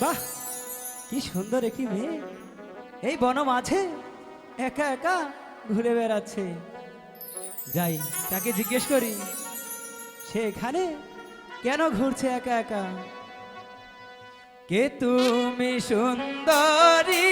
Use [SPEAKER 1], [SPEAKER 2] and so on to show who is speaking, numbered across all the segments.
[SPEAKER 1] বাহ, কি সুন্দর একটি মেয়ে। এই বন মাঝে একা একা ঘুরে বেড়াচ্ছে। যাই, তাকে জিজ্ঞেস করি, সে এখানে কেন ঘুরছে একা একা? কে তুমি সুন্দরী?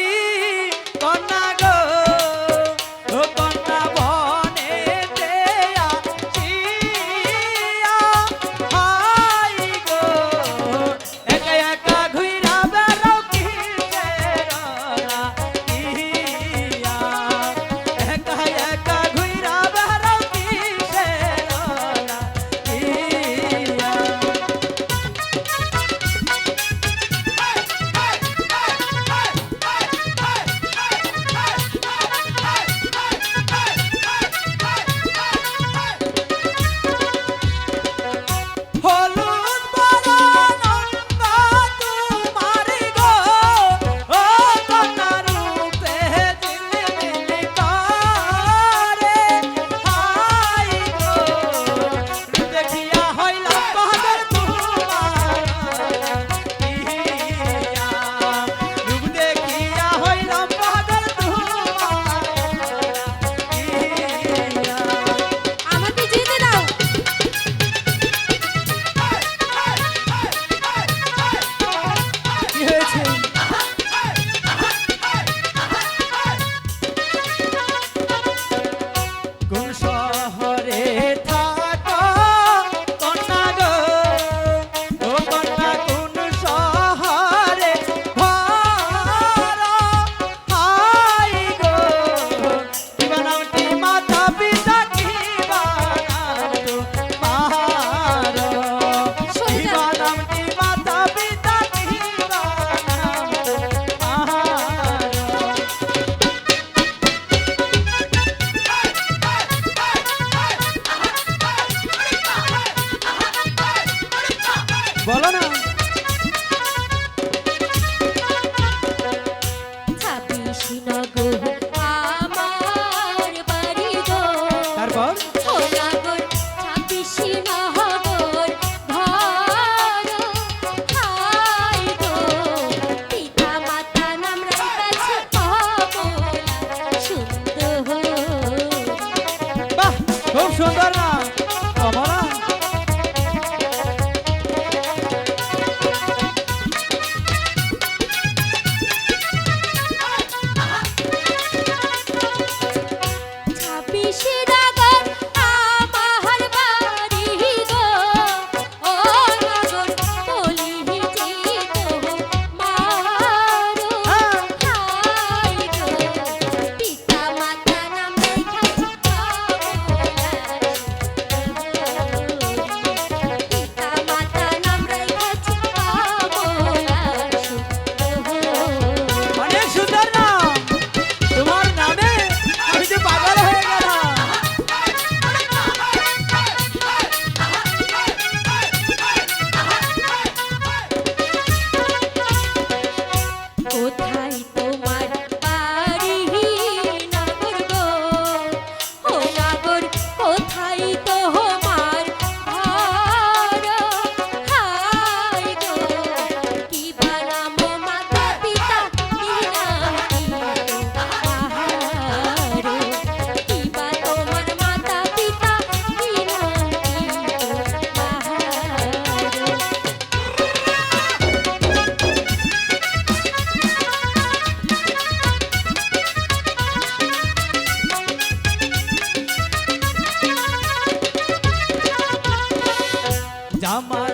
[SPEAKER 1] 完了呢？
[SPEAKER 2] chamar